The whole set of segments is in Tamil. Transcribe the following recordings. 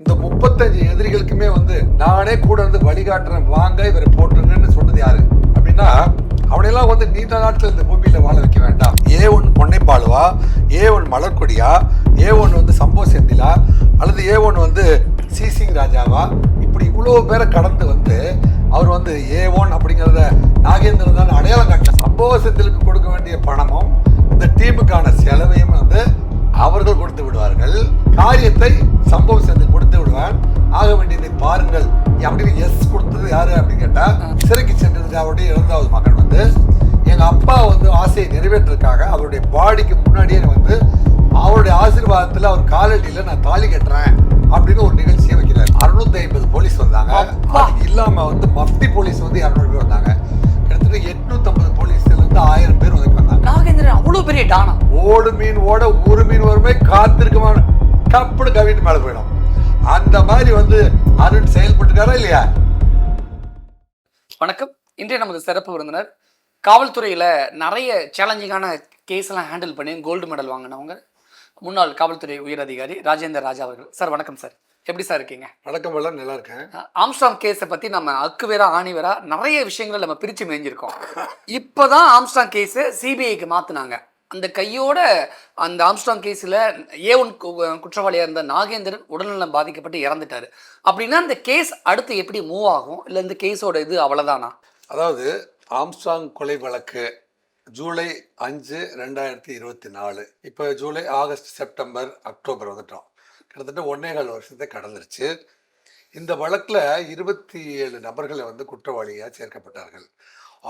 இந்த முப்பத்தஞ்சு எதிரிகளுக்குமே வந்து நானே கூட இருந்து வழிகாட்டுறேன் வாங்க இவரை போட்டுருங்கன்னு சொன்னது யாரு? அப்படின்னா அவனையெல்லாம் வந்து நீண்ட நாட்கள் இந்த பூமியில வாழ வைக்க வேண்டாம். ஏ ஒன் பொன்னைப்பாளுவா ஏ ஒன் மலர்கொடியா ஏ ஒன் வந்து சம்போ செந்திலா அல்லது ஏ ஒன் வந்து சிசிங் ராஜாவா? இப்படி இவ்வளோ பேரை கடந்து வந்து அவர் வந்து ஏ ஒன் அப்படிங்கிறத நாகேந்திரன் தான் அடையாளம் காட்டின. சம்பவ செந்திலுக்கு கொடுக்க வேண்டிய பணமும் இந்த டீமுக்கான செலவையும் வந்து அவர்கள் கொடுத்து விடுவார்கள். காரியத்தை சம்பவ செந்தில் கொடுத்து விடுவான் ஆக வேண்டியதை பாருங்கள். அப்படின்னு எஸ் கொடுத்தது யாரு அப்படின்னு கேட்டா சிறைக்கு சென்றதுக்கு அவருடைய இரண்டாவது மகன் வந்து எங்க அப்பா வந்து ஆசையை நிறைவேற்றதுக்காக அவருடைய பாடிக்கு முன்னாடியே வந்து அவருடைய ஆசீர்வாதத்துல அவர் காலடியில நான் தாலி கட்டுறேன் அப்படின்னு ஒரு நிகழ்ச்சியை வைக்கிறார். அறுநூத்தி ஐம்பது போலீஸ் வந்தாங்க. இல்லாம வந்து மஃப்டி போலீஸ் வந்து இரநூறு பேர் வந்தாங்க. பெரிய டானா. ஓடு மீன் ஓட ஒரு மீன் வருமே காத்திருக்குமான கப்புடு கவிட்டு மேல போயிடும். அந்த மாதிரி வந்து அருண் செயல்பட்டுக்காரா இல்லையா? வணக்கம். இன்றைய நமது சிறப்பு விருந்தினர் காவல்துறையில் நிறைய சேலஞ்சிங்கான கேஸ் எல்லாம் ஹேண்டில் பண்ணி கோல்டு மெடல் வாங்கினவங்க. முன்னாள் காவல்துறை உயர் அதிகாரி ராஜேந்தர் ராஜா அவர்கள். சார் வணக்கம் சார். எப்படி சார் இருக்கீங்க? வணக்கம் எல்லாம் நல்லா இருக்கேன். ஆம்ஸ்டாங் கேஸை பற்றி நம்ம அக்கு வேறா ஆணி வேறா நிறைய விஷயங்களை நம்ம பிரித்து மேய்ஞ்சிருக்கோம். இப்போ தான் ஆம்ஸ்டாங் கேஸை சிபிஐக்கு மாற்றினாங்க அந்த கையோட அந்த ஆம்ஸ்டாங் கேஸில் ஏ ஒன் குற்றவாளியாக இருந்த நாகேந்திரன் உடல்நலம் பாதிக்கப்பட்டு இறந்துட்டார். அப்படின்னா அந்த கேஸ் அடுத்து எப்படி மூவ் ஆகும்? இல்லை இந்த கேஸோட இது அவ்வளோதானா அதாவது ஆம்ஸ்டாங் கொலை வழக்கு ஜூலை அஞ்சு ரெண்டாயிரத்தி இருபத்தி நாலு. இப்போ ஜூலை ஆகஸ்ட் செப்டம்பர் அக்டோபர் வந்துட்டோம். கிட்டத்தட்ட ஒன்னே கால் வருஷத்தை கடந்துருச்சு. இந்த வழக்கில் இருபத்தி ஏழு நபர்களை வந்து குற்றவாளியாக சேர்க்கப்பட்டார்கள்.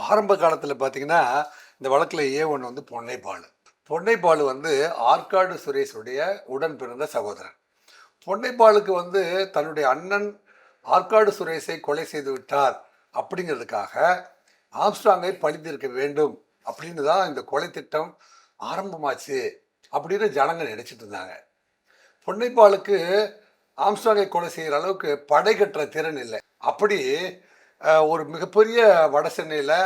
ஆரம்ப காலத்தில் பார்த்தீங்கன்னா இந்த வழக்கில் ஏ ஒன் வந்து பொன்னைப்பாலு பொன்னைப்பாலு வந்து ஆற்காடு சுரேஷுடைய உடன் பிறந்த சகோதரன் பொன்னைப்பாலுக்கு வந்து தன்னுடைய அண்ணன் ஆற்காடு சுரேஷை கொலை செய்து விட்டார் அப்படிங்கிறதுக்காக ஆம்ஸ்ட்ராங்கை பழித்திருக்க வேண்டும் அப்படின்னு தான் இந்த கொலை திட்டம் ஆரம்பமாச்சு அப்படின்னு ஜனங்க நினச்சிட்டு இருந்தாங்க. பொன்னைப்பாலுக்கு ஆம்ஸ்ட்ராங்கை கொலை செய்கிற அளவுக்கு படை கட்டுற திறன் இல்லை. அப்படி ஒரு மிகப்பெரிய வட சென்னையில்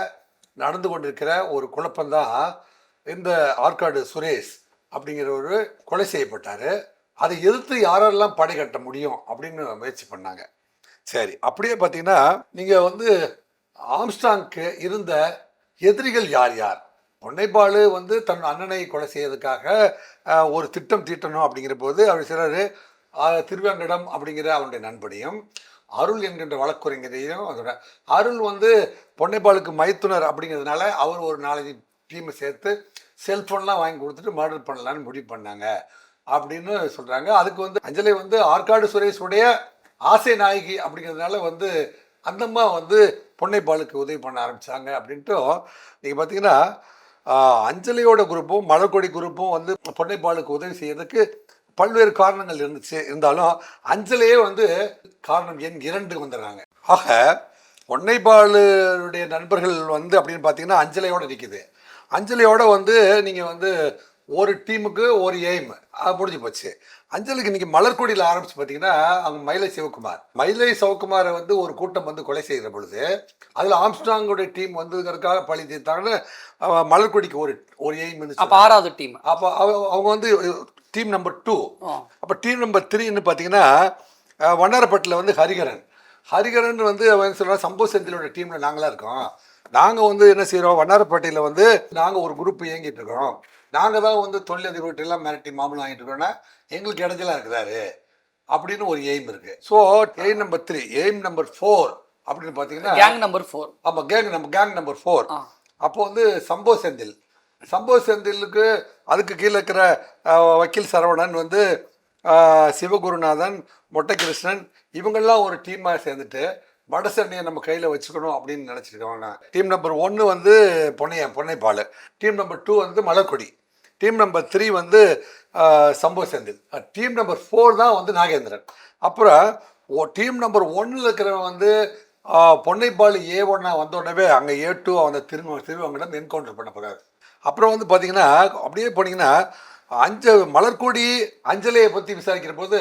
நடந்து கொண்டிருக்கிற ஒரு குழப்பம்தான் இந்த ஆற்காடு சுரேஷ் அப்படிங்கிறவர் கொலை செய்யப்பட்டார். அதை எதிர்த்து யாரெல்லாம் படை கட்ட முடியும் அப்படின்னு முயற்சி பண்ணாங்க. சரி அப்படியே பார்த்தீங்கன்னா நீங்கள் வந்து ஆம்ஸ்டாங்க்கு இருந்த எதிரிகள் யார் யார்? பொன்னைப்பாலு வந்து தன் அண்ணனை கொலை செய்யறதுக்காக ஒரு திட்டம் தீட்டணும் அப்படிங்கிற போது அவர் சிலர் திருவேங்கடம் அப்படிங்கிற அவனுடைய நண்பனையும் அருள் என்கின்ற வழக்குரைஞரையும் அதோட அருள் வந்து பொன்னைப்பாலுக்கு மைத்துனர் அப்படிங்கிறதுனால அவர் ஒரு நாலஞ்சு டீமை சேர்த்து செல்ஃபோன்லாம் வாங்கி கொடுத்துட்டு மர்டர் பண்ணலான்னு முடிவு பண்ணாங்க. அப்படின்னு சொல்கிறாங்க அதுக்கு வந்து அஞ்சலி வந்து ஆற்காடு சுரேஷுடைய ஆசை நாயகி அப்படிங்கிறதுனால வந்து அந்தம்மா வந்து பொன்னைப்பாலுக்கு உதவி பண்ண ஆரம்பித்தாங்க அப்படின்ட்டு நீங்கள் பார்த்தீங்கன்னா அஞ்சலியோட குரூப்பும் மலர்கொடி குரூப்பும் வந்து பொன்னைப்பாலுக்கு உதவி செய்யறதுக்கு பல்வேறு காரணங்கள் இருந்துச்சு. இருந்தாலும் அஞ்சலியே வந்து காரணம் எண் இரண்டு வந்துடுறாங்க. ஆக பொன்னைப்பாலுடைய நண்பர்கள் வந்து அப்படின்னு பார்த்தீங்கன்னா அஞ்சலியோட நிற்கிது அஞ்சலியோட வந்து நீங்கள் வந்து ஒரு டீமுக்கு ஒரு எய்ம் முடிஞ்சு போச்சு. அஞ்சலிக்கு இன்னைக்கு மலர்கொடியில் ஆரம்பிச்சு பார்த்தீங்கன்னா அவங்க மயிலை சிவகுமார். மயிலை சிவகுமாரை வந்து ஒரு கூட்டம் வந்து கொலை செய்கிற பொழுது அதில் ஆம்ஸ்டாங்கோடைய டீம் வந்ததுக்காக பழி தீர்த்தாங்கன்னு மலர்கொடிக்கு ஒரு ஒரு எய்ம் இருந்துச்சு அப்போ ஆறாவது டீம். அப்போ அவ- அவங்க வந்து டீம் நம்பர் டூ அப்போ டீம் நம்பர் த்ரீன்னு பார்த்தீங்கன்னா வண்ணாரப்பட்டில் வந்து ஹரிகரன். ஹரிகரன் வந்து அவன் சொல்கிறான் சம்போ செந்திலோட டீமில் நாங்களாம் இருக்கோம். நாங்கள் வந்து என்ன செய்கிறோம் வண்ணாரப்பேட்டையில் வந்து நாங்கள் ஒரு குரூப் இயங்கிட்டு இருக்கோம். நாங்கள் தான் வந்து தொழிலதிபர்கிட்ட எல்லாம் மிரட்டி மாமூலம் வாங்கிட்டு இருக்கோம்னா எங்களுக்கு இடைஞ்சலா இருக்கிறாரு அப்படின்னு ஒரு எய்ம் இருக்கு. So aim number three aim number four அப்படின்னு பார்த்தீங்கன்னா கேங் நம்பர் ஃபோர் ஆமாம் gang number gang number four. அப்போ வந்து சம்போ செந்தில். சம்போ செந்திலுக்கு அதுக்கு கீழே இருக்கிற வக்கீல் சரவணன் வந்து சிவகுருநாதன் மொட்டைகிருஷ்ணன் இவங்கெல்லாம் ஒரு டீமாக சேர்ந்துட்டு வடசென்னையை நம்ம கையில் வச்சுக்கணும் அப்படின்னு நினச்சிருக்கோங்க டீம் நம்பர் ஒன்று வந்து Ponnaiyan Ponnaipal. Team number two வந்து மலர்கொடி. டீம் நம்பர் த்ரீ வந்து சம்பவ செந்தில். டீம் நம்பர் ஃபோர் தான் வந்து நாகேந்திரன். அப்புறம் டீம் நம்பர் ஒன்னில் இருக்கிறவன் வந்து பொன்னைப்பால் ஏ ஒன்னா வந்த உடனே அங்கே ஏ டூ அந்த திரும்ப திருவங்கிடம் என்கவுண்டர் பண்ண போகிறாரு அப்புறம் வந்து பார்த்தீங்கன்னா அப்படியே போனீங்கன்னா அஞ்ச மலர்கொடி அஞ்சலியை பற்றி விசாரிக்கிற போது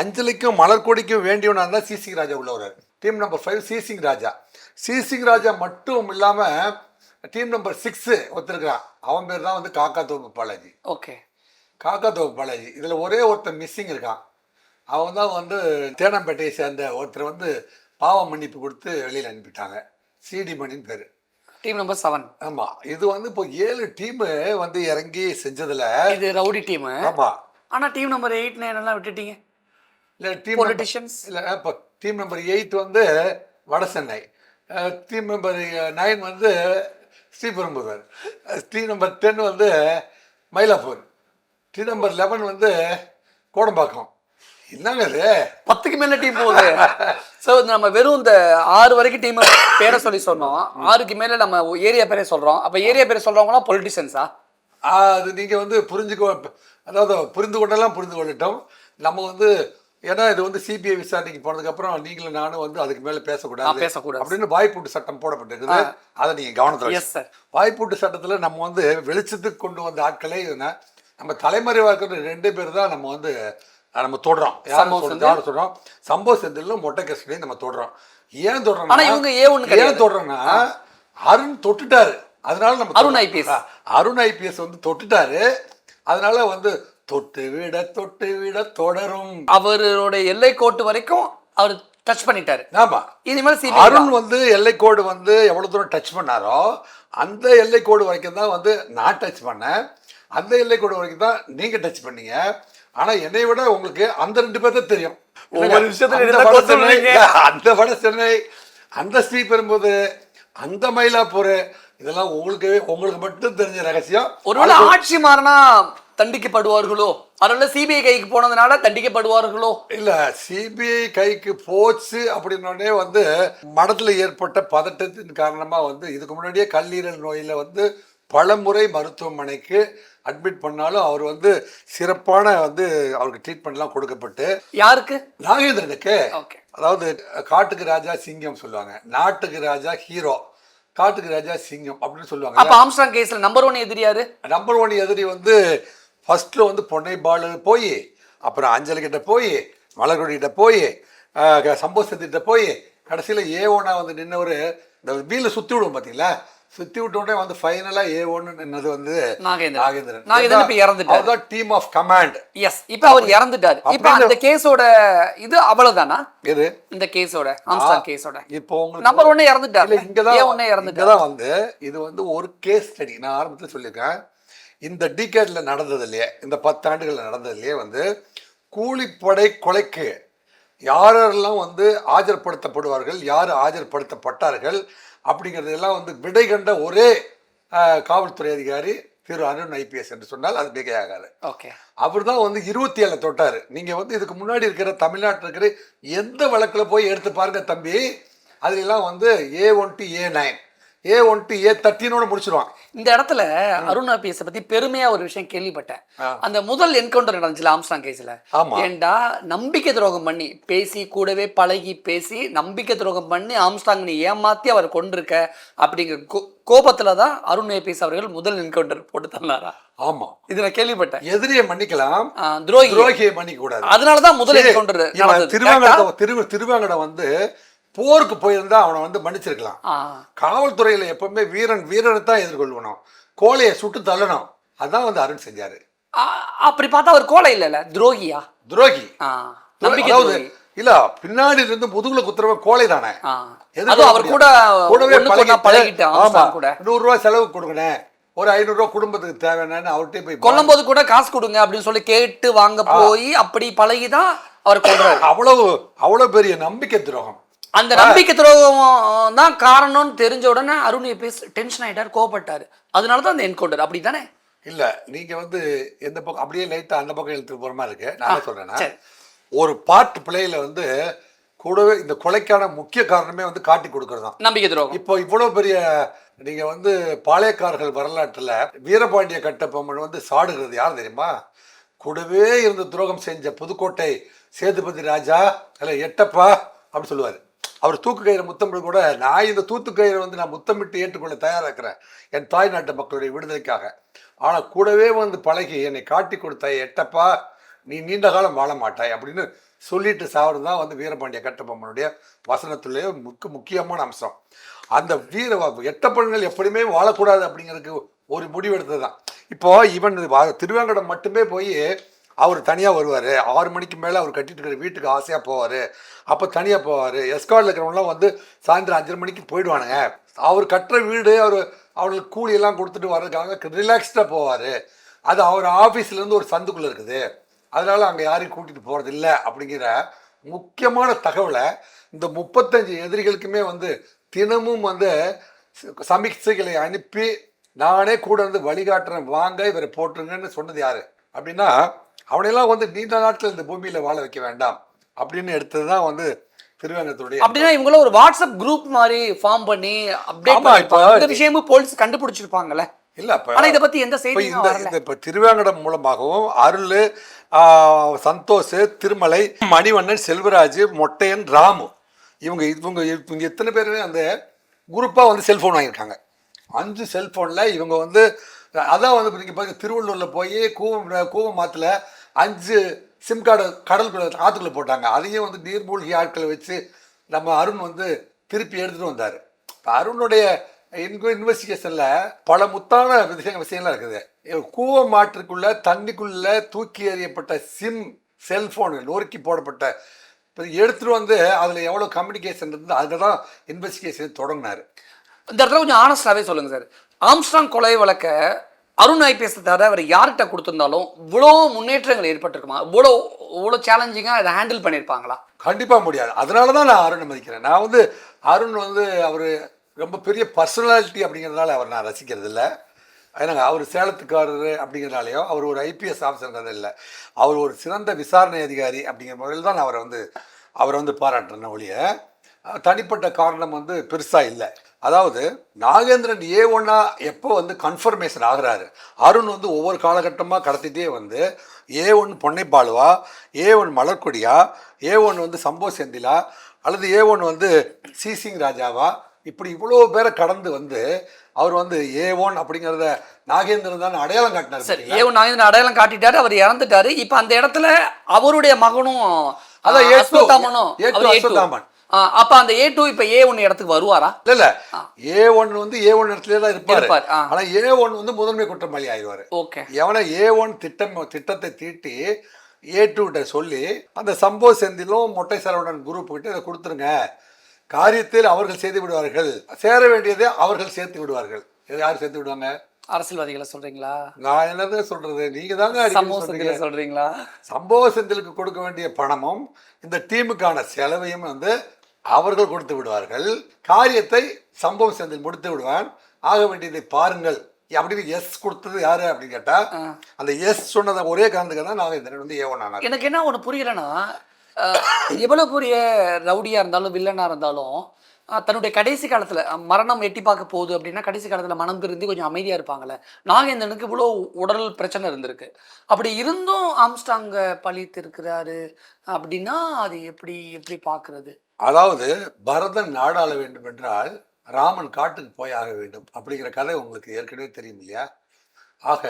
அஞ்சலிக்கும் மலர்கொடிக்கும் வேண்டியவனாக இருந்தால் சிசி ராஜா உள்ள வர்றாரு team number five Seizing Raja Seizing Raja மட்டும் இல்லாமல் டீம் நம்பர் சிக்ஸு ஒருத்தருக்கிறான். அவன் பேர் தான் வந்து காக்கா தோப்பு பாலாஜி. ஓகே காக்கா தோப்பு பாலாஜி. இதில் ஒரே ஒருத்தன் மிஸ்ஸிங் இருக்கான். அவங்க தான் வந்து தேனாம்பேட்டையை சேர்ந்த ஒருத்தர் வந்து பாவ மன்னிப்பு கொடுத்து வெளியில் அனுப்பிட்டாங்க. சிடி மணின்னு பேர். டீம் நம்பர் செவன் ஆமாம் இது வந்து இப்போ ஏழு டீமு வந்து இறங்கி செஞ்சதுல இது ரவுடி டீம் ஆமாம் ஆனா டீம் நம்பர் எயிட் நைன் எல்லாம் விட்டுட்டீங்க. இல்லை டீம் பொலிட்டிஷியன்ஸ் இல்லை இப்போ டீம் நம்பர் எயிட் வந்து வட சென்னை. டீம் நம்பர் நைன் வந்து ஸ்ரீபெரும்புதூர். டீம் நம்பர் டென் வந்து மயிலாப்பூர். டீம் நம்பர் லெவன் வந்து கோடம்பாக்கம். என்னங்க இது? பத்துக்கு மேல டீம் போகுது. சோ நம்ம வெறும் இந்த ஆறு வரைக்கும் டீம் பேரை சொல்லி சொன்னோம். ஆறுக்கு மேல நம்ம ஏரியா பேரே சொல்றோம். அப்ப ஏரியா பேரை சொல்றவங்களாம் பொலிட்டிஷியன்ஸா அது நீங்கள் வந்து புரிஞ்சுக்கோ அதாவது புரிந்து கொண்டெல்லாம் புரிந்து கொள்ளட்டும். நம்ம வந்து ஏன்னா இது வந்து சிபிஐ விசாரணைக்கு போனதுக்கப்புறம் நீங்களும் நானும் வந்து அதுக்கு மேலே பேசக்கூடாது பேசக்கூடாது. அப்படின்னு வாய்ப்பூட்டு சட்டம் போடப்பட்டிருக்குது. அதை நீங்கள் கவனத்தில் எஸ் சார் வாய்ப்பூட்டு சட்டத்தில் நம்ம வந்து வெளிச்சத்துக்கு கொண்டு வந்த ஆட்களே நம்ம தலைமறைவாக இருக்கிற ரெண்டு பேர் தான் நம்ம வந்து நம்ம தொடுறோம். யாரும் சொல்றோம், சம்பவ செந்திலும் மொட்டை கிருஷ்ணனையும் நம்ம தொடுறோம். ஏன் தொடுறோம். ஏன் தொடுறோம்னா அருண் தொட்டுட்டாரு. அதனால நம்ம அருண். ஆ, அருண் ஐபிஎஸ் வந்து தொட்டுட்டாரு. அதனால வந்து தொட்டு விட தொட்டு விட தொடரும். அவரோட எல்லை கோட்டு வரைக்கும் அவர் டச் பண்ணிட்டாரு. ஆமா. இனிமேல் சிபிஐ அருண் வந்து எல்லைக்கோடு வந்து எவ்வளவு தூரம் டச் பண்ணாரோ அந்த எல்லைக்கோடு வரைக்கும் தான் வந்து நான் டச் பண்ணேன். அந்த எல்லைக்கோடு வரைக்கும் தான் நீங்க டச் பண்ணீங்க. ஆனா என்னை விட உங்களுக்கு அந்த ரெண்டு பேர் தான் தெரியும். ஒவ்வொரு விஷயத்துல அந்த வட சென்னை? அந்த அந்த ஸ்ரீபெரும்புது அந்த மயிலாப்பூர் இதெல்லாம் உங்களுக்கு உங்களுக்கு மட்டும் தெரிஞ்ச ரகசியம். ஒருவேளை ஆட்சி மாறினா தண்டிக்கப்படுவார்களோ? அதனால சிபிஐ கைக்கு போனதுனால தண்டிக்கப்படுவார்களோ? இல்ல சிபிஐ கைக்கு போச்சு அப்படின்னோடனே வந்து மனத்துல ஏற்பட்ட பதட்டத்தின் காரணமா வந்து இதுக்கு முன்னாடியே கல்லீரல் நோயில வந்து பலமுறை மருத்துவமனைக்கு அட்மிட் பண்ணாலும் அவர் வந்து சிறப்பான வந்து அவருக்கு ட்ரீட்மெண்ட்லாம் கொடுக்கப்பட்டு. யாருக்கு? நாகேந்திரனுக்கு. அதாவது காட்டுக்கு ராஜா சிங்கம் சொல்லுவாங்க. நாட்டுக்கு ராஜா ஹீரோ காட்டுக்கு ராஜா சிங்கம் அப்படின்னு சொல்லுவாங்க. அப்ப ஆம்ஸ்டாங் கேஸ்ல நம்பர் ஒன் எதிரி யாரு? நம்பர் ஒன் எதிரி வந்து ஃபர்ஸ்ட்ல வந்து பொன்னை பாலு போய் அப்புறம் அஞ்சலி கிட்ட போய் மலர்கொடி கிட்ட போய் சம்போசத்திட்ட போய் கடைசியில் ஏ ஒன்னா வந்து நின்னவர் இந்த வீல சுற்றி விடுவோம் பார்த்தீங்களா சுற்றி விட்ட உடனே வந்து ஃபைனலாக ஏ ஒன்னு நின்னது வந்து நாகேந்திரன். நாகேந்திரன். நாகேந்திரன் இப்ப இறந்துட்டாரு. அதுதான் டீம் ஆஃப் கமாண்ட் எஸ் இப்ப அவர் இறந்துட்டாரு. இப்ப அந்த கேஸோட இது அவ்வளவுதானா? இது இந்த கேஸோட ஆம்ஸ்டாங் கேஸோட. இப்போ உங்களுக்கு நம்பர் ஒன்னு இறந்துட்டாரு. இல்ல இங்கதான் ஏன் ஒன்னே இறந்துட்டாரு. இங்கதான் வந்து இது வந்து ஒரு கேஸ் ஸ்டடி நான் ஆரம்பத்தில் சொல்லியிருக்கேன். இந்த டிகேட்ல நடந்தது இல்லையே இந்த பத்தாண்டுகள்ல நடந்தது இல்லையே வந்து கூலிப்படை கொலைக்கு யாரெல்லாம் வந்து ஆஜர்படுத்தப்படுவார்கள் யார் ஆஜர்படுத்தப்பட்டார்கள் அப்படிங்கிறதெல்லாம் வந்து விடை கண்ட ஒரே காவல்துறை அதிகாரி திரு அருண் ஐபிஎஸ் என்று சொன்னால் அது மிகையாகாது. ஓகே. அவர் தான் வந்து இருபத்தி ஏழு தொட்டாரு. நீங்க வந்து இதுக்கு முன்னாடி இருக்கிற தமிழ்நாட்டில் இருக்கிற எந்த வழக்குல போய் எடுத்து பாருங்க தம்பி அதுலாம் வந்து A one two A nine A one two A தேர்ட்டினோட முடிச்சிருவான் இந்த இடத்துல அருண் ஐபிஎஸ் பத்தி பெருமையா ஒரு விஷயம் கேள்விப்பட்டேன். அந்த முதல் என்கவுண்டர் நடந்துச்சுல ஆம்ஸ்டாங் கேஸ்ல. ஏண்டா நம்பிக்கை துரோகம் பண்ணி பேசி கூடவே பழகி பேசி நம்பிக்கை துரோகம் பண்ணி ஆம்ஸ்டாங் நீ ஏமாத்தி அவர் கொண்டிருக்க அப்படிங்கிற கோபத்துல தான் அருண் ஐபிஎஸ் அவர்கள் முதல் என்கவுண்டர் போட்டு தந்தாரா? ஆமா. இது நான் கேள்விப்பட்டேன். எதிரியை மன்னிக்கலாம். துரோகி துரோகியை. மன்னிக்க கூடாது அதனாலதான் முதல் என்கவுண்டர் திருவாங்கடம் வந்து போருக்கு போயிருந்தா அவனை வந்து மன்னிச்சிருக்கலாம். காவல்துறையில எப்பவுமே வீரன் வீரனை தான் எதிர்கொள்ளணும் கோழையை சுட்டு தள்ளணும். அதான் வந்து அருண் செஞ்சாரு. அப்படி பார்த்தா அவர் கோலை இல்லைல்ல? துரோகியா? துரோகி. நம்பிக்கை இல்ல பின்னாடி இருந்து முதுகுல குத்துறவன் கோழை தானே. அவர் கூட கூடவே ஒண்ணுக்கு ஒண்ணா பழகிட்டு, பழகிட்டு ஆமா ஆம்ஸ்டாங் கூட. நூறு ரூபாய் செலவு கொடுக்கணும் ஒரு ஐநூறு ரூபாய் குடும்பத்துக்கு தேவைன்னு அவர்கிட்ட போய் கொல்லும் போது கூட காசு கொடுங்க அப்படின்னு சொல்லி கேட்டு வாங்க போய் அப்படி பழகிதான் அவர் கொள்றாரு அவ்வளவு அவ்வளவு பெரிய நம்பிக்கை துரோகம். அந்த நம்பிக்கை துரோகம் தான் காரணம்னு தெரிஞ்ச உடனே அருண் பேஸ் டென்ஷன் ஆயிட்டார் கோவப்பட்டாரு. அதனால தான் அந்த என்கவுண்டர் அப்படி தானே இல்ல நீங்க வந்து எந்த பக்கம் அப்படியே லைட்டா அந்த பக்கம் இழுத்து போற மாதிரி இருக்கு. நான் சரி. ஒரு பார்ட் பிளேயில வந்து கூடவே இந்த கொலைக்கான முக்கிய காரணமே வந்து காட்டி கொடுக்கறது தான் நம்பிக்கை துரோகம். இப்போ இவ்வளவு பெரிய நீங்க வந்து பாளையக்காரர்கள் வரலாற்றுல வீரபாண்டிய கட்டபொம்மன் வந்து சாடுகிறது யார் தெரியுமா? கூடவே இருந்து துரோகம் செஞ்ச புதுக்கோட்டை சேதுபதி ராஜா இல்ல எட்டப்பா அப்படின்னு சொல்லுவாரு. அவர் தூக்கு கயிறை முத்தமிடு கூட நான் இந்த தூத்து கயிறை வந்து நான் முத்தமிட்டு ஏற்றுக்கொள்ள தயாராக இருக்கிறேன் என் தாய் நாட்டு மக்களுடைய விடுதலைக்காக. ஆனால் கூடவே வந்து பழகி என்னை காட்டி கொடுத்த எட்டப்பா நீ நீண்ட காலம் வாழ மாட்டாய் அப்படின்னு சொல்லிட்டு சாவது தான் வந்து வீரபாண்டிய கட்டபொம்மனுடைய வசனத்துலேயே முக்கு முக்கியமான அம்சம். அந்த வீர எட்டப்பன்கள் எப்படியுமே வாழக்கூடாது அப்படிங்கிறதுக்கு ஒரு முடிவெடுத்தது தான் இப்போ இவன் வா- திருவேங்கடம் மட்டுமே போய் அவர் தனியாக வருவார். ஆறு மணிக்கு மேலே அவர் கட்டிட்டு இருக்கிற வீட்டுக்கு ஆசையாக போவார். அப்போ தனியாக போவார். எஸ்கார்டில் இருக்கிறவங்களாம் வந்து சாயந்தரம் அஞ்சரை மணிக்கு போயிடுவானுங்க. அவர் கட்டுற வீடு அவர் அவங்களுக்கு கூலியெல்லாம் கொடுத்துட்டு வர்றதுக்காக ரிலாக்ஸ்டாக போவார். அது அவர் ஆஃபீஸ்லேருந்து ஒரு சந்துக்குள்ளே இருக்குது. அதனால அங்கே யாரையும் கூட்டிகிட்டு போகிறது இல்லை அப்படிங்கிற முக்கியமான தகவலை இந்த முப்பத்தஞ்சு எதிரிகளுக்குமே வந்து தினமும் வந்து சமீட்சைகளை அனுப்பி நானே கூட வந்து வழிகாட்டுறேன். வாங்க இவரை போட்டுருங்கன்னு சொன்னது யாரு? அப்படின்னா அவனையெல்லாம் வந்து நீண்ட நாட்கள் இந்த பூமியில வாழ வைக்க வேண்டாம் அப்படின்னு எடுத்தது தான் வந்து திருவேங்கத்துடைய அப்படின்னா இவங்களும் ஒரு வாட்ஸ்அப் குரூப் மாதிரி ஃபார்ம் பண்ணி அப்டேட் விஷயமும் போலீஸ் கண்டுபிடிச்சிருப்பாங்கல்ல. இல்ல ஆனா இத பத்தி எந்த செய்தியும் இந்த இப்ப திருவேங்கடம் மூலமாகவும் அருள் சந்தோஷ் திருமலை மணிவண்ணன் செல்வராஜ் மொட்டையன் ராமு. இவங்க இவங்க இவங்க எத்தனை பேருமே அந்த குரூப்பா வந்து செல்போன் வாங்கியிருக்காங்க. அஞ்சு செல்போன்ல இவங்க வந்து அதான் வந்து நீங்க பாருங்க திருவள்ளூர்ல போய் கூவம் கூவமாத்துல அஞ்சு சிம் கார்டு கடலுக்குள்ள ஆற்றுக்குள்ளே போட்டாங்க. அதையும் வந்து நீர்மூழ்கி ஆட்களை வச்சு நம்ம அருண் வந்து திருப்பி எடுத்துகிட்டு வந்தார். இப்போ அருணுடைய இன்வெஸ்டிகேஷனில் பல முத்தான விஷயங்கள் விஷயங்கள்லாம் இருக்குது கூவ மாற்றுக்குள்ளே தண்ணிக்குள்ளே தூக்கி எறியப்பட்ட சிம் செல்ஃபோனு நொறுக்கி போடப்பட்ட இப்போ எடுத்துகிட்டு வந்து அதில் எவ்வளோ கம்யூனிகேஷன் இருந்து அதுதான் இன்வெஸ்டிகேஷன் தொடங்கினார். இந்த இடத்துல கொஞ்சம் ஆனஸ்டாகவே சொல்லுங்கள் சார் ஆம்ஸ்டாங் கொலை வழக்க அருண் ஐபிஎஸ் தவிர அவர் யார்கிட்ட கொடுத்துருந்தாலும் இவ்வளோ முன்னேற்றங்கள் ஏற்பட்டிருக்குமா? இவ்வளோ இவ்வளோ சேலஞ்சிங்காக அதை ஹேண்டில் பண்ணியிருப்பாங்களா? கண்டிப்பாக முடியாது. அதனால தான் நான் அருண் மதிக்கிறேன். நான் வந்து அருண் வந்து அவர் ரொம்ப பெரிய பர்சனாலிட்டி அப்படிங்கிறதுனால அவர் நான் ரசிக்கிறது இல்லை. அவர் சேலத்துக்காரர் அப்படிங்கிறனாலையோ அவர் ஒரு ஐபிஎஸ் ஆஃபீஸர்ங்கிறது இல்லை. அவர் ஒரு சிறந்த விசாரணை அதிகாரி அப்படிங்கிற முறையில் தான் நான் அவரை வந்து அவரை வந்து பாராட்டுறேன் ஒழிய தனிப்பட்ட காரணம் வந்து பெருசாக இல்லை. அதாவது நாகேந்திரன் ஏ ஒன்னா எப்போ வந்து கன்ஃபர்மேஷன் ஆகுறாரு அருண் வந்து ஒவ்வொரு காலகட்டமாக கடத்திட்டே வந்து ஏ ஒன் பொன்னைப்பாலுவா ஏ ஒன் மலர்கொடியா ஏ ஒன் வந்து சம்போ செந்திலா அல்லது ஏ ஒன் வந்து சிசிங் ராஜாவா இப்படி இவ்வளோ பேரை கடந்து வந்து அவர் வந்து ஏ ஒன் அப்படிங்கிறத நாகேந்திரன் தான் அடையாளம் காட்டினார் சரி? ஏ நாகேந்திரன் அடையாளம் காட்டிட்டாரு அவர் இறந்துட்டாரு இப்போ அந்த இடத்துல அவருடைய மகனும் அதான் ஆ, A2, அஸ்வத்தாமனும் A2 அவர் A2. அஸ்வத்தாமன். அப்ப அந்த ஏ டூ இப்ப ஏ ஒன் இடத்துக்கு வருவாரா? இல்ல இல்ல. ஏ ஒன் வந்து ஏ ஒன் இடத்துல தான் இருப்பாரு. இருப்பார், ஆ. ஆனா ஏ ஒன் வந்து முதன்மை குற்றவாளி ஆயிடுவாரு. ஓகே. எவனை ஏ ஒன் திட்டம் திட்டத்தை தீட்டி ஏ கிட்ட சொல்லி அந்த சம்பவ செந்திலும் மொட்டை சரவணன் குரூப் கிட்ட இதை கொடுத்துருங்க. காரியத்தில் அவர்கள் செய்து விடுவார்கள். சேர வேண்டியதை அவர்கள் சேர்த்து விடுவார்கள். யார் சேர்த்து விடுவாங்க? அரசியல்வாதிகளை சொல்றீங்களா? நான் என்னது சொல்றது? நீங்க தாங்க சொல்றீங்க. சொல்றீங்களா? சம்பவ செந்திலுக்கு கொடுக்க வேண்டிய பணமும் இந்த டீமுக்கான செலவையும் வந்து அவர்கள் கொடுத்து விடுவார்கள். காரியத்தை சம்பவ செந்தில் முடித்து விடுவான். ஆக வேண்டியதை பாருங்கள். அப்படின்னு எஸ் கொடுத்தது யாரு அப்படின்னு கேட்டா அந்த எஸ் சொன்னதை ஒரே காரணத்துக்கு தான் நாகேந்திரன் வந்து ஆனார் எனக்கு என்ன ஒண்ணு புரியலன்னா அஹ், எவ்வளவு பெரிய ரவுடியா இருந்தாலும் வில்லனா இருந்தாலும் தன்னுடைய கடைசி காலத்துல மரணம் எட்டி பார்க்க போகுது அப்படின்னா கடைசி காலத்துல மனம் திருந்தி கொஞ்சம் அமைதியா இருப்பாங்கல்ல. நாகேந்திரனுக்கு இவ்வளோ உடல் பிரச்சனை இருந்திருக்கு. அப்படி இருந்தும் ஆம்ஸ்டாங்க பழித்து இருக்கிறாரு அப்படின்னா அது எப்படி எப்படி பாக்குறது அதாவது பரதன் நாடாள வேண்டும் என்றால் ராமன் காட்டுக்கு போய் ஆக வேண்டும் அப்படிங்கிற கதை உங்களுக்கு ஏற்கனவே தெரியும் இல்லையா? ஆக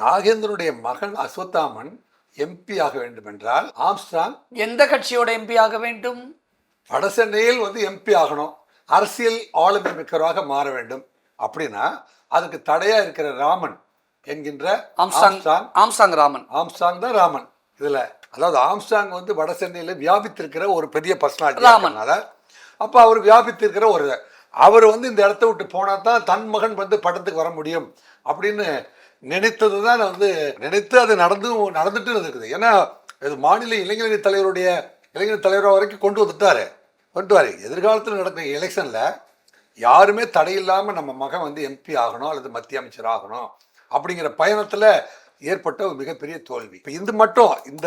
நாகேந்திரனுடைய மகன் அஸ்வத்தாமன் எம்பி ஆக வேண்டும் என்றால் ஆம்ஸ்ட்ராங் எந்த கட்சியோட எம்பி ஆக வேண்டும்? வடசென்னையில் வந்து எம்பி ஆகணும். அரசியல் ஆளுமை மிக்கவராக மாற வேண்டும். அப்படின்னா அதுக்கு தடையா இருக்கிற ராமன் என்கின்ற Armstrong Armstrong Armstrong Raman. Armstrong தான் ராமன். இதுல அதாவது ஆம்ஸ்டாங் வந்து வடசென்னையில வியாபித்திருக்கிற ஒரு பெரிய. பர்சனாலிட்டி அப்ப அவர் வியாபித்திருக்கிற ஒரு அவர் வந்து இந்த இடத்த விட்டு போனா தான் தன் மகன் வந்து படத்துக்கு வர முடியும் அப்படின்னு நினைத்தது தான் வந்து நினைத்து அது நடந்து நடந்துட்டு இருக்குது ஏன்னா இது மாநில இளைஞரணி தலைவருடைய இளைஞர் தலைவர் வரைக்கும் கொண்டு வந்துட்டாரு கொண்டு வாரு எதிர்காலத்தில் நடக்கிற எலெக்ஷன்ல யாருமே தடையில்லாம நம்ம மகன் வந்து எம்பி ஆகணும் அல்லது மத்திய அமைச்சர் ஆகணும் அப்படிங்கிற பயணத்துல ஏற்பட்ட ஒரு மிகப்பெரிய தோல்வி. இப்போ இது மட்டும் இந்த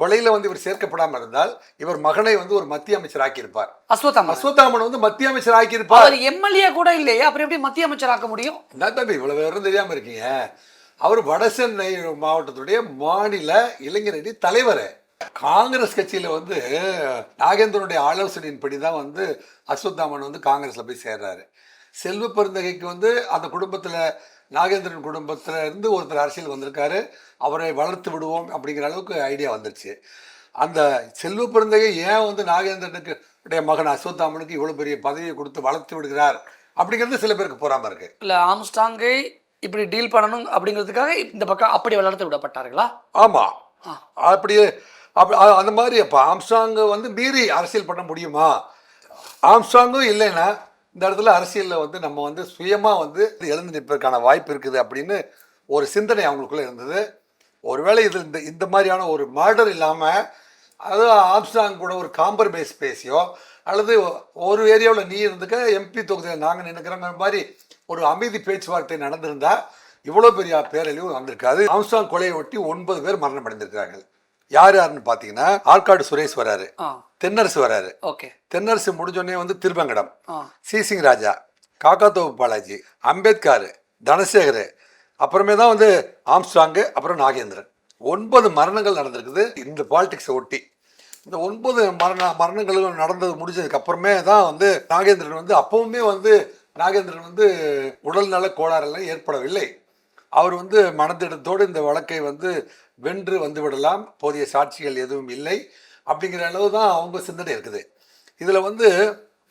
கொலையில வந்து இவர் சேர்க்கப்படாம இருந்தால் இவர் மகனை வந்து ஒரு மத்திய அமைச்சர் ஆக்கியிருப்பார். அஸ்வத்தாமன். அஸ்வத்தாமன் வந்து மத்திய அமைச்சர் ஆக்கியிருப்பார். அவர் எம்எல்ஏ கூட இல்லையே அப்புறம் எப்படி மத்திய அமைச்சர் ஆக்க முடியும்? என்ன தம்பி இவ்வளவு விவரம் தெரியாம இருக்கீங்க. அவர் வடசென்னை மாவட்டத்துடைய மாநில இளைஞரணி தலைவர். காங்கிரஸ் கட்சியில வந்து நாகேந்திரனுடைய ஆலோசனையின்படி தான் வந்து அஸ்வத்தாமன் வந்து காங்கிரஸ்ல போய் சேர்றாரு. செல்வ பெருந்தகைக்கு வந்து அந்த குடும்பத்துல நாகேந்திரன் குடும்பத்துல இருந்து ஒருத்தர் அரசியல் வந்திருக்காரு அவரை வளர்த்து விடுவோம் அப்படிங்கிற அளவுக்கு ஐடியா வந்துருச்சு. அந்த செல்வ பெருந்தகை ஏன் வந்து நாகேந்திரனுக்கு உடைய மகன் அஸ்வத்தாமனுக்கு இவ்வளவு பெரிய பதவியை கொடுத்து வளர்த்து விடுகிறார் அப்படிங்கிறது சில பேருக்கு பொறாம இருக்கு. இல்ல ஆம்ஸ்டாங்கை இப்படி டீல் பண்ணணும் அப்படிங்கிறதுக்காக இந்த பக்கம் அப்படி வளர்த்து விடப்பட்டார்களா? ஆமா. அப்படியே அப்படி அந்த மாதிரி அப்போ ஆம்ஸ்டாங் வந்து மீறி அரசியல் பண்ண முடியுமா? ஆம்ஸ்டாங்கும் இல்லைன்னா இந்த இடத்துல அரசியலில் வந்து நம்ம வந்து சுயமாக வந்து எழுந்து நிற்பதற்கான வாய்ப்பு இருக்குது அப்படின்னு ஒரு சிந்தனை அவங்களுக்குள்ளே இருந்தது. ஒருவேளை இது இந்த இந்த மாதிரியான ஒரு மர்டர் இல்லாமல் அது ஆம்ஸ்டாங் கூட ஒரு காம்ப்ரமைஸ் பேசியோ அல்லது ஒரு ஏரியாவில் நீ இருந்துக்க எம்பி தொகுதியில் நாங்கள் நினைக்கிறோங்கிற மாதிரி ஒரு அமைதி பேச்சுவார்த்தை நடந்திருந்தால் இவ்வளோ பெரிய பேரழிவு வந்திருக்காது. ஆம்ஸ்டாங் கொலையை ஒட்டி ஒன்பது பேர் மரணம் அடைந்திருக்கிறார்கள். யார் யாருன்னு பார்த்தீங்கன்னா ஆற்காடு சுரேஷ் வராரு தென்னரசு வராரு. ஓகே. தென்னரசு முடிஞ்சோடனே வந்து திருமங்கடம் ஆ. சிசிங் ராஜா காக்காத்தோப்பு பாலாஜி அம்பேத்கர் தனசேகர் அப்புறமே தான் வந்து ஆம்ஸ்டாங்கு அப்புறம் நாகேந்திரன். ஒன்பது மரணங்கள் நடந்திருக்குது இந்த பாலிடிக்ஸை ஒட்டி. இந்த ஒன்பது மரண மரணங்களும் நடந்தது முடிஞ்சதுக்கு அப்புறமே தான் வந்து நாகேந்திரன் வந்து அப்பவுமே வந்து நாகேந்திரன் வந்து உடல்நல கோளாறெல்லாம் ஏற்படவில்லை. அவர் வந்து மனதிடத்தோடு இந்த வழக்கை வந்து வென்று வந்து விடலாம் போதிய சாட்சிகள் எதுவும் இல்லை அப்படிங்கிற அளவு தான் அவங்க சிந்தனை இருக்குது. இதில் வந்து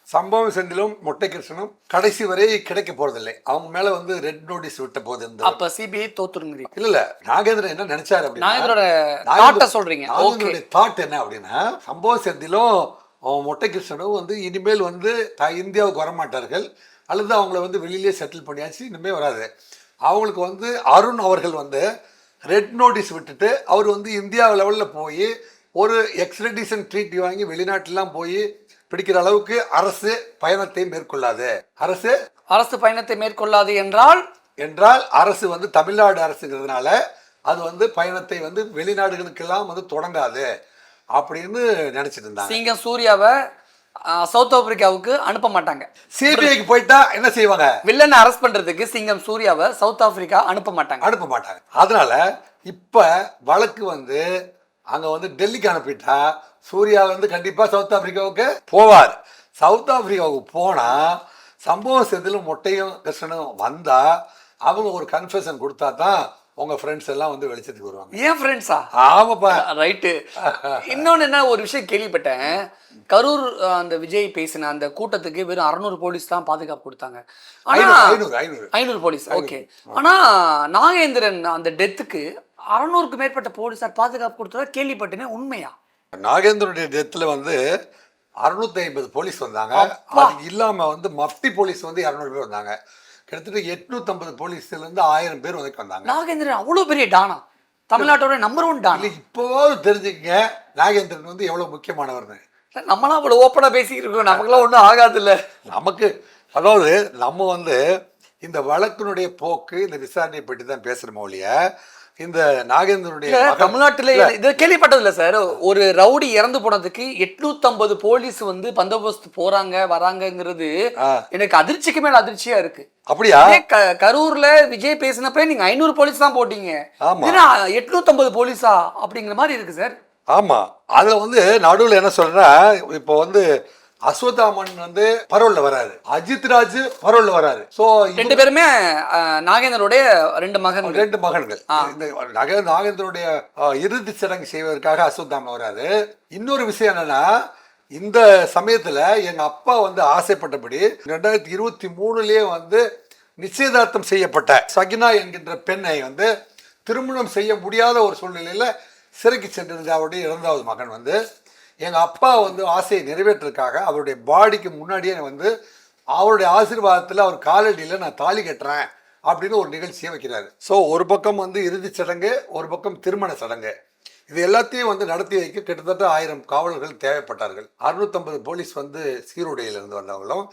சம்பவம் செந்திலும் மொட்டை கிருஷ்ணனும் கடைசி வரை கிடைக்க போறதில்லை. அவங்க மேல வந்து ரெட் நோட்டீஸ் விட்ட போது இந்த அப்ப சிபிஐ தோத்துருங்கிறீங்க. இல்ல இல்ல. நாகேந்திரன் என்ன நினைச்சாரு அப்படின்னா சொல்றீங்க. நாகேந்திரனுடைய தாட் என்ன அப்படின்னா சம்பவ செந்திலும் மொட்டை கிருஷ்ணனும் வந்து இனிமேல் வந்து இந்தியாவுக்கு வரமாட்டார்கள். அல்லது அவங்கள வந்து வெளியிலே செட்டில் பண்ணியாச்சு இனிமேல் வராது. அவங்களுக்கு வந்து அருண் அவர்கள் வந்து ரெட் நோட்டீஸ் விட்டுட்டு அவர் வந்து இந்தியா லெவலில் போய் ஒரு எக்ஸ்ட்ரடிஷன் ட்ரீட்டி வாங்கி வெளிநாட்டுலாம் போய் பிடிக்கிற அளவுக்கு அரசு பயணத்தை மேற்கொள்ளாது. அரசு? அரசு பயணத்தை மேற்கொள்ளாது என்றால்? என்றால் அரசு வந்து தமிழ்நாடு அரசுங்கிறதுனால அது வந்து பயணத்தை வந்து வெளிநாடுகளுக்கெல்லாம் வந்து தொடங்காது அப்படின்னு நினைச்சிட்டு இருந்தாங்க. சிங்கம் சூர்யாவை சவுத் ஆப்பிரிக்காவுக்கு அனுப்ப மாட்டாங்க. சிபிஐக்கு போயிட்டா என்ன செய்வாங்க? வில்லனை அரெஸ்ட் பண்றதுக்கு சிங்கம் சூர்யாவை சவுத் ஆப்பிரிக்கா அனுப்ப மாட்டாங்க. அனுப்ப மாட்டாங்க. அதனால இப்ப வழக்கு வந்து அங்க வந்து டெல்லிக்கு அனுப்பிட்டா சூர்யா வந்து கண்டிப்பா சவுத் ஆப்பிரிக்காவுக்கு போவார். சவுத் ஆப்பிரிக்காவுக்கு போனா சம்பவம் செந்திலும் மொட்டையும் கிருஷ்ணனும் வந்தா அவங்க ஒரு கன்ஃபெஷன் கொடுத்தா தான் உங்க ஃப்ரெண்ட்ஸ் எல்லாம் வந்து வெளிச்சத்துக்கு வருவாங்க. ஏன் ஃப்ரெண்ட்ஸா ஆமாப்பா. ரைட்டு இன்னொன்னு என்ன ஒரு விஷயம் கேள்விப்பட்டேன். கரூர் அந்த விஜய் பேசின அந்த கூட்டத்துக்கு வெறும் அறுநூறு போலீஸ் தான் பாதுகாப்பு கொடுத்தாங்க. ஆனா ஐநூறு போலீஸ் ஓகே ஆனா நாகேந்திரன் அந்த டெத்துக்கு அறுநூறுக்கு மேற்பட்ட போலீஸார் பாதுகாப்பு கொடுத்ததா கேள்விப்பட்டேனே உண்மையா? நாகேந்திரனுடைய டெத்தில் வந்து அறுநூத்தி ஐம்பது போலீஸ் வந்தாங்க. அது இல்லாம வந்து மஃப்டி போலீஸ் வந்து இரநூறு பேர் வந்தாங்க. கிட்டத்தட்ட எட்நூத்தம்பது போலீஸ்ல இருந்து ஆயிரம் பேர் வந்து வந்தாங்க நாகேந்திரன் அவ்வளவு பெரிய டானா? தமிழ்நாட்டோட நம்பர் ஒன் டானா? இப்போவாவது தெரிஞ்சுக்கங்க நாகேந்திரன் வந்து எவ்வளவு முக்கியமானவர்னு நம்மளாம் அவ்வளவு ஓப்பனா பேசிக்கிட்டு இருக்கோம். நமக்குலாம் ஒன்றும் ஆகாது இல்ல நமக்கு அதாவது நம்ம வந்து இந்த வழக்கினுடைய போக்கு இந்த விசாரணையை பற்றி தான் பேசுறோமோ ஒழிய இந்த நாகேந்திரனுடைய தமிழ்நாட்டுல இது கேள்விப்பட்டது இல்ல சார் ஒரு ரவுடி இறந்து போனதுக்கு 850 போலீஸ் வந்து பந்தோபஸ்து போறாங்க வராங்கங்கிறது. எனக்கு அதிர்ச்சிக்கு மேல அதிர்ச்சியா இருக்கு. அப்படியா? கரூர்ல விஜய் பேசினப்ப நீங்க ஐநூறு போலீஸ் தான் போட்டீங்க. எட்நூத்தம்பது போலீஸா அப்படிங்கிற மாதிரி இருக்கு சார் ஆமா. அதுல வந்து நடுவுல என்ன சொல்றா இப்போ வந்து அஸ்வத்தாமன் வந்து பரோல்ல வராரு. அஜித் ராஜ் பரோல்ல வராரு. சோ ரெண்டு பேருமே நாகேந்திரனுடைய ரெண்டு மகன்கள். ரெண்டு மகன்கள். நாகேந்திரனுடைய இறுதி சடங்கு செய்வதற்காக அஸ்வத்தாமன் வராரு. இன்னொரு விஷயம் என்னன்னா இந்த சமயத்துல எங்க அப்பா வந்து ஆசைப்பட்டபடி ரெண்டாயிரத்தி இருபத்தி மூணுலயே வந்து நிச்சயதார்த்தம் செய்யப்பட்ட சகினா என்கின்ற பெண்ணை வந்து திருமணம் செய்ய முடியாத ஒரு சூழ்நிலையில சிறைக்கு சென்றிருந்த அவருடைய இரண்டாவது மகன் வந்து எங்கள் அப்பா வந்து ஆசையை நிறைவேற்றுறதுக்காக அவருடைய பாடிக்கு முன்னாடியே வந்து அவருடைய ஆசீர்வாதத்தில் அவர் காலடியில் நான் தாலி கட்டுறேன் அப்படின்னு ஒரு நிகழ்ச்சியை வைக்கிறாரு. ஸோ ஒரு பக்கம் வந்து இறுதிச் சடங்கு ஒரு பக்கம் திருமண சடங்கு. இது எல்லாத்தையும் வந்து நடத்தி வைக்க கிட்டத்தட்ட ஆயிரம் காவலர்கள் தேவைப்பட்டார்கள். அறுநூத்தம்பது போலீஸ் வந்து சீருடையிலிருந்து வந்தவங்களும்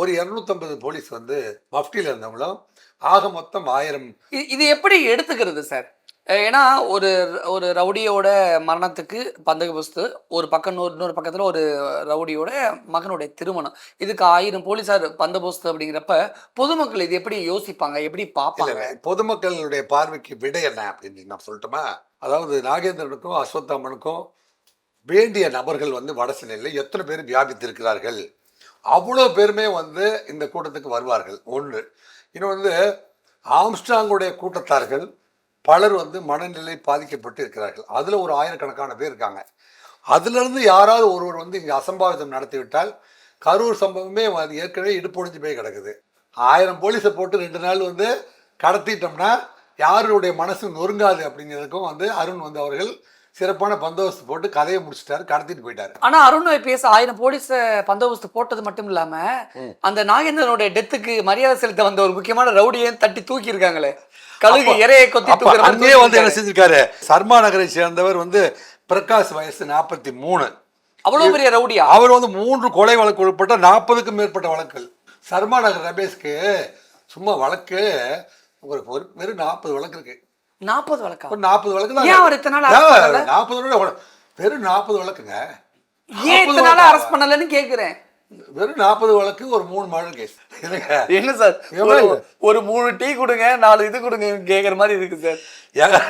ஒரு இரநூத்தம்பது போலீஸ் வந்து மஃப்டியில் இருந்தவங்களும் ஆக மொத்தம் ஆயிரம் இது எப்படி எடுத்துக்கிறது சார்? ஏன்னா ஒரு ஒரு ரவுடியோட மரணத்துக்கு பந்தகபஸ்து ஒரு பக்கம் இன்னொரு இன்னொரு பக்கத்தில் ஒரு ரவுடியோட மகனுடைய திருமணம். இதுக்கு ஆயிரம் போலீஸார் பந்தோபஸ்து அப்படிங்கிறப்ப பொதுமக்கள் இது எப்படி யோசிப்பாங்க? எப்படி பார்ப்பாங்க? பொதுமக்களுடைய பார்வைக்கு விடை என்ன அப்படின்னு நான் சொல்லட்டுமா? அதாவது நாகேந்திரனுக்கும் அஸ்வத்தாமனுக்கும் வேண்டிய நபர்கள் வந்து வடசென்னையில் எத்தனை பேர் வியாபித்திருக்கிறார்கள்? அவ்வளோ பேருமே வந்து இந்த கூட்டத்துக்கு வருவார்கள். ஒன்று. இன்னும் வந்து ஆம்ஸ்டாங்குடைய கூட்டத்தார்கள் பலர் வந்து மனநிலை பாதிக்கப்பட்டு இருக்கிறார்கள். அதில் ஒரு ஆயிரக்கணக்கான பேர் இருக்காங்க. அதிலிருந்து யாராவது ஒருவர் வந்து இங்கே அசம்பாவிதம் நடத்திவிட்டால் கரூர் சம்பவமே அது ஏற்கனவே இடுப்பொழிஞ்சு போய் கிடக்குது. ஆயிரம் போலீஸை போட்டு ரெண்டு நாள் வந்து கடத்திட்டோம்னா யாருடைய மனசு நொறுங்காது அப்படிங்கிறதுக்கும் வந்து அருண் வந்து அவர்கள் சிறப்பான பந்தோபஸ்து போட்டு கதையை முடிச்சிட்டாரு கடத்திட்டு போயிட்டாரு. ஆனா அருண் ஐபிஎஸ் ஆயிரம் போலீஸ் பந்தோபஸ்து போட்டது மட்டும் இல்லாம அந்த நாகேந்திரனுடைய டெத்துக்கு மரியாதை செலுத்த வந்த ஒரு முக்கியமான ரவுடியை தட்டி தூக்கி இருக்காங்களே கழுகு இறையை கொத்தி அங்கேயே வந்து என்ன. செஞ்சிருக்காரு? சர்மா நகரை சேர்ந்தவர் வந்து பிரகாஷ் வயசு நாற்பத்தி மூணு அவ்வளவு பெரிய ரவுடியா? அவர் வந்து மூன்று கொலை வழக்கு உட்பட்ட நாற்பதுக்கும் மேற்பட்ட வழக்குகள். சர்மா நகர் ரமேஷ்க்கு சும்மா வழக்கு ஒரு வெறும் நாற்பது வழக்கு இருக்கு. நாற்பது வழக்கா? நாற்பது வழக்கு பண்ணல? நாற்பது வெறும் நாற்பது வழக்குங்க. ஏன் 40 இத்தனை நாள் வழக்கா? அரெஸ்ட் பண்ணலன்னு கேக்குறேன். வெறும் நாற்பது வழக்கு ஒரு மூணு மர்டர் கேஸ் என்ன சார்? ஒரு- மூணு டீ கொடுங்க நாலு இது கொடுங்க கேக்குற மாதிரி இருக்கு சார். ஏங்க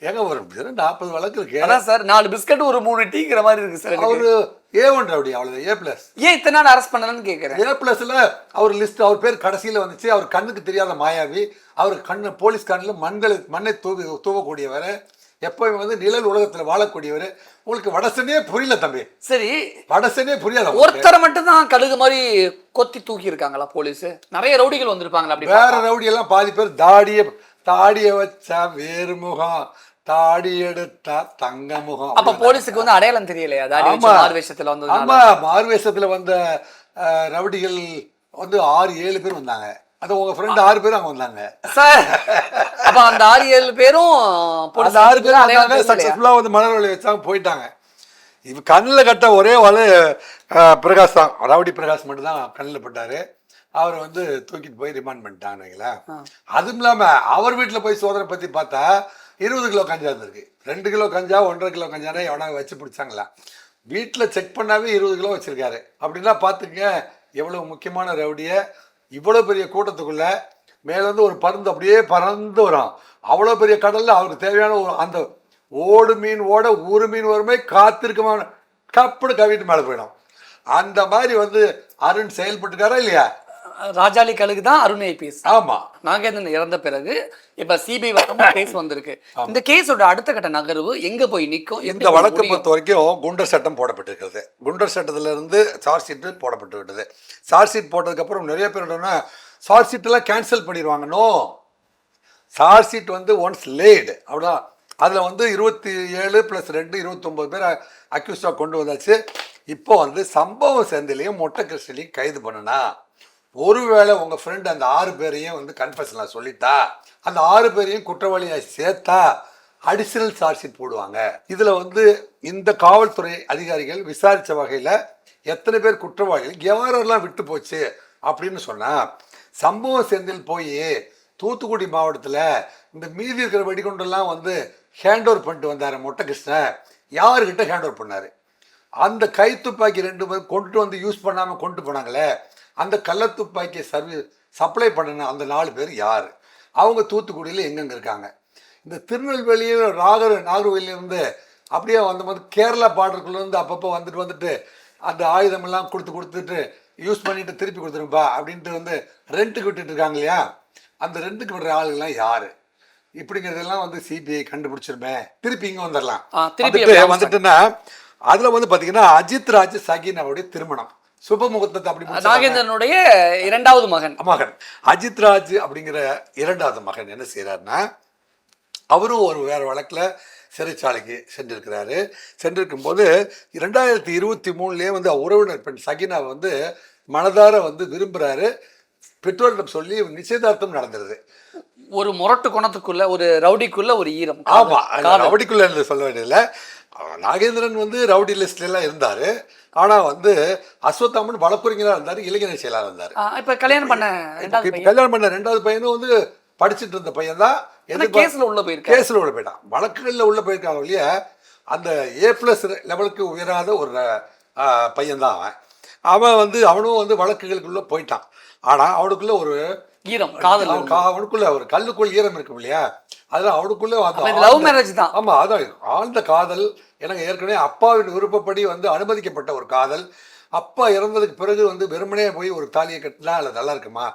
ஏங்க ஒரு வெறும் நாற்பது வழக்கு இருக்கு அதான் சார் நாலு பிஸ்கட் ஒரு மூணு டீங்கிற மாதிரி இருக்கு சார். அவரு ஏ ஒன் ரவுடி அவ்வளவு ஏ பிளஸ் ஏன் இத்தனை நாள் அரெஸ்ட் பண்ணலன்னு கேக்குறேன்? ஏ பிளஸ்ல அவர் லிஸ்ட் அவர் பேர் கடைசியில வந்துச்சு. அவர் கண்ணுக்கு தெரியாத மாயாவி. அவர் கண்ணு போலீஸ் கண்ணில் மண்களை மண்ணை தூவி தூவக்கூடியவர். எப்பவும் வந்து நிழல் உலகத்துல வாழக்கூடியவர். உங்களுக்கு வடசனே புரியல தம்பி. சரி. வடசனே உங்களுக்கு. ஒருத்தரை மட்டும் தான் கழுகு மாதிரி கொத்தி தூக்கி இருக்காங்களா போலீஸ்? நிறைய ரவுடிகள் வந்திருப்பாங்களா அப்படி வேற ரவுடி எல்லாம் பாதி பேர் தாடிய தாடிய வச்சா வேறு முகம் தாடி எடுத்தா தங்க முகம். அப்ப போலீஸுக்கு வந்து அடையாளம் தெரியலையா? தாடி வச்சு ஆமா. மாறு வேஷத்துல வந்ததுனால. ஆமா. மார்வேஷத்துல வந்த ரவுடிகள் வந்து ஆறு ஏழு பேர் வந்தாங்க. அது உங்க ஃப்ரெண்ட் ஆறு பேர் அங்க வந்தாங்க. சார் அப்ப அந்த ஆறு ஏழு பேரும் அந்த ஆறு பேர் அடையாளம் வந்தாங்க? சக்சஸ்ஃபுல்லா வந்து மலர் வழி வச்சாங்க போயிட்டாங்க. இது கண்ணில் கட்ட ஒரே அஹ், பிரகாஷ் தான். ரவுடி பிரகாஷ் மட்டும் தான் கண்ணில் பட்டாரு. அவர் வந்து தூக்கிட்டு போய் ரிமாண்ட் பண்ணிட்டாங்க வைங்களேன். அதுவும் இல்லாம அவர் வீட்டுல போய் சோதனை பத்தி பார்த்தா இருபது கிலோ கஞ்சா இருந்திருக்கு. ரெண்டு கிலோ கஞ்சா ஒன்றரை கிலோ கஞ்சானா எவனா வச்சு பிடிச்சாங்களா? வீட்டுல செக் பண்ணாவே இருபது கிலோ வச்சிருக்காரு. அப்படின்னா பாத்துங்க எவ்வளவு முக்கியமான ரவுடிய இவ்வளோ பெரிய கூட்டத்துக்குள்ள மேலேருந்து ஒரு பருந்து அப்படியே பறந்து வரும் அவ்வளோ பெரிய கடலில் அவருக்கு தேவையான ஒரு அந்த ஓடு மீன் ஓட ஒரு மீன் வருமே காத்திருக்கமான கப்புடு கவிட்டு மேலே போயிடும். அந்த மாதிரி வந்து அருண் செயல்பட்டுக்காரா இல்லையா? ராஜாளி கழுகு தான் அருண் ஐபிஎஸ் ஆமா. நாகேந்திரன் இறந்த பிறகு இப்ப சிபிஐ வரும் கேஸ் வந்திருக்கு. இந்த கேஸோட அடுத்த கட்ட நகர்வு எங்க போய் எப்படி இந்த வழக்கை? பொறுத்த வரைக்கும் குண்டர் சட்டம் போடப்பட்டிருக்கிறது. குண்டர் சட்டத்துல இருந்து சார்ஜ் ஷீட்டு போடப்பட்டு விட்டது சார்ஜ் ஷீட் போட்டதுக்கப்புறம் நிறைய பேர் என்னன்னா சார்ஜ் ஷீட் எல்லாம் கேன்சல் பண்ணிடுவாங்க. நோ சார்ஜ் ஷீட் வந்து ஒன்ஸ் லேடு அப்படிதான் அதில் வந்து இருபத்தி ஏழு ப்ளஸ் ரெண்டு இருபத்தொம்போது பேர் அக்யூஸ்டாக கொண்டு வந்தாச்சு. இப்போ வந்து சம்பவம் செந்திலையும் மொட்டை கிருஷ்ணலையும் கைது பண்ணுனா. ஒருவேளை உங்கள் ஃப்ரெண்டு அந்த ஆறு பேரையும் வந்து கன்ஃபெஷனில் சொல்லிட்டா அந்த ஆறு பேரையும் குற்றவாளியாக சேர்த்தா அடிஷனல் சார்ஜ் ஷீட் போடுவாங்க. இதில் வந்து இந்த காவல்துறை அதிகாரிகள் விசாரித்த வகையில் எத்தனை பேர் குற்றவாளிகள் எவரெல்லாம் விட்டு போச்சு அப்படின்னு சொன்னால் சம்பவம் சேர்ந்தில் போய் தூத்துக்குடி மாவட்டத்தில் இந்த மீதி இருக்கிற வெடிகுண்டெல்லாம் வந்து ஹேண்ட் ஓவர் பண்ணிட்டு வந்தார் மொட்டைகிருஷ்ணன் யாருக்கிட்ட ஹேண்ட் ஓவர் பண்ணார்? அந்த கை துப்பாக்கி ரெண்டு பேரும் கொண்டுட்டு வந்து யூஸ் பண்ணாமல் கொண்டு போனாங்களே அந்த கள்ள துப்பாக்கி சர்வீஸ் சப்ளை பண்ணின அந்த நாலு பேர் யார்? அவங்க தூத்துக்குடியில் எங்கெங்க இருக்காங்க? இந்த திருநெல்வேலியில் நாகர் நாகர்கோயிலிருந்து அப்படியே வந்த போது கேரளா பார்டருக்குள்ளேருந்து அப்பப்போ வந்துட்டு வந்துட்டு அந்த ஆயுதமெல்லாம் கொடுத்து கொடுத்துட்டு யூஸ் பண்ணிட்டு திருப்பி கொடுத்துருப்பா அப்படின்ட்டு வந்து ரெண்ட்டுக்கு விட்டுட்டு இருக்காங்க இல்லையா? அந்த ரெண்டுக்கு விடுற ஆளுங்கெல்லாம் யாரு? இப்படிங்கிறதெல்லாம் வந்து சிபிஐ கண்டுபிடிச்சிருமே. திருப்பி இங்க வந்துடலாம். வந்துட்டுன்னா அதுல வந்து பாத்தீங்கன்னா அஜித் ராஜ் சகீனாவுடைய திருமணம். சுப முகூர்த்தத்தை அப்படி. நாகேந்திரனுடைய இரண்டாவது மகன். மகன். அஜித் ராஜ் அப்படிங்கிற இரண்டாவது மகன் என்ன செய்யறாருன்னா அவரும் ஒரு வேற வழக்குல சிறைச்சாலைக்கு சென்றிருக்கிறாரு. சென்றிருக்கும் போது இரண்டாயிரத்தி இருபத்தி மூணுலயே வந்து உறவினர் பெண் சகினா வந்து மனதார வந்து விரும்புறாரு. பெற்றோரிடம் சொல்லி நிச்சயதார்த்தம் நடந்துருது. ஒரு முரட்டு குணத்துக்குள்ள ஒரு ரவுடிக்குள்ள ஒரு ஈரம். ஆமா. காதல். ரவுடிக்குள்ள சொல்ல வேண்டியதில்ல. நாகேந்திரன் வந்து ரவுடி லிஸ்ட்ல எல்லாம் இருந்தாரு. ஆனா வந்து அஸ்வத்தாமன் வழக்குரைஞரா இருந்தாரு இளைஞர் செயலாளர் இருந்தாரு. இப்ப கல்யாணம் பண்ண கல்யாணம் பண்ண ரெண்டாவது பையனும் வந்து படிச்சுட்டு இருந்த பையன் தான். கேஸ்ல உள்ள போயிருக்காரு. கேஸ்ல உள்ள போயிட்டான். வழக்குகளில் உள்ள போயிருக்காங்க இல்லையா அந்த ஏ பிளஸ் லெவலுக்கு உயராத ஒரு பையன் தான் அவன். அவன் வந்து அவனும் வந்து வழக்குகளுக்குள்ள போயிட்டான். ஆனா அவனுக்குள்ள ஒரு ஈரம் காதல் அவனுக்குள்ள ஒரு கல்லுக்குள் ஈரம் இருக்கும் இல்லையா? அதெல்லாம் அவனுக்குள்ள லவ் மேரேஜ் தான். ஆமா அதான். ஆழ்ந்த காதல் எனக்கு ஏற்கனவே அப்பாவின் விருப்பப்படி வந்து அனுமதிக்கப்பட்ட ஒரு காதல். அப்பா இறந்ததுக்கு பிறகு வந்து வெறுமனே போய் ஒரு தாலியை கட்டினா அதில் நல்லா இருக்குமா?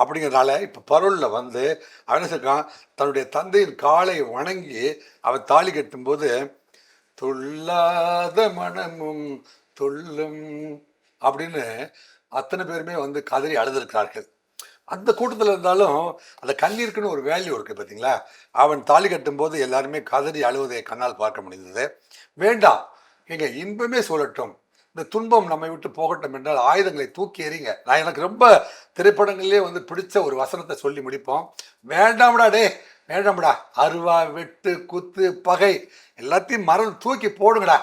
அப்படிங்கிறதுனால இப்போ பரோலில் வந்து அவன் என்ன தன்னுடைய தந்தையின் காலை வணங்கி அவன் தாலி கட்டும்போது துள்ளாத மனமும் துள்ளும் அப்படின்னு அத்தனை பேருமே வந்து கதறி அழுதுருக்கிறார்கள். அந்த கூட்டத்தில் இருந்தாலும் அந்த கண்ணீருக்குன்னு ஒரு வேல்யூ இருக்குது பார்த்தீங்களா அவன் தாலி கட்டும்போது எல்லாருமே கதறி அழுவதை கண்ணால் பார்க்க முடிந்தது. வேண்டாம். எங்க இன்பமே சொல்லட்டும். இந்த துன்பம் நம்மை விட்டு போகட்டும் என்றால் ஆயுதங்களை தூக்கி எறிங்க. நான் எனக்கு ரொம்ப திரைப்படங்கள்லேயே வந்து பிடிச்ச ஒரு வசனத்தை சொல்லி முடிப்போம். வேண்டாம்டா டே வேண்டாம்டா. அருவா வெட்டு குத்து பகை எல்லாத்தையும் மறந்து தூக்கி போடுங்கடா.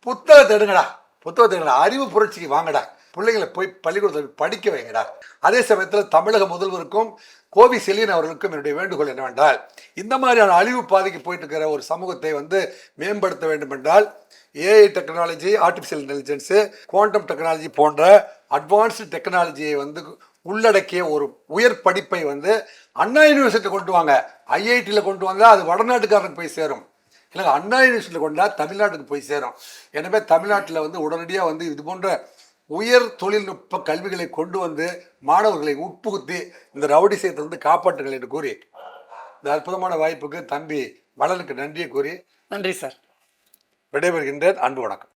புத்தகத்தை எடுங்கடா. புத்தகத்தை எடுங்கடா. அறிவு புரட்சிக்கு வாங்கடா. பிள்ளைங்களை போய் பள்ளிக்கூடத்தில் படிக்க வைங்கடா. அதே சமயத்தில் தமிழக முதல்வருக்கும் கோவி செலியன் அவர்களுக்கும் என்னுடைய வேண்டுகோள் என்னவென்றால் இந்த மாதிரியான அழிவு பாதைக்கு போயிட்டு இருக்கிற ஒரு சமூகத்தை வந்து மேம்படுத்த வேண்டும் என்றால் AI technology artificial intelligence quantum technology போன்ற அட்வான்ஸ்டு டெக்னாலஜியை வந்து உள்ளடக்கிய ஒரு உயர் படிப்பை வந்து அண்ணா யூனிவர்சிட்டியில் கொண்டு வாங்க. ஐஐடியில் கொண்டு வந்தால் அது வடநாட்டுக்காரனுக்கு போய் சேரும். இல்லைங்க அண்ணா யூனிவர்சிட்டியில் கொண்டா தமிழ்நாட்டுக்கு போய் சேரும். எனவே தமிழ்நாட்டில் வந்து உடனடியாக வந்து இது போன்ற உயர் தொழில்நுட்ப கல்விகளை கொண்டு வந்து மாணவர்களை உட்புகுத்தி இந்த ரவுடி வந்து காப்பாற்றுங்கள் என்று கூறி இந்த அற்புதமான வாய்ப்புக்கு தம்பி மலனுக்கு நன்றியை கூறி நன்றி சார். விடைபெறுகின்றேன். அன்பு வணக்கம்.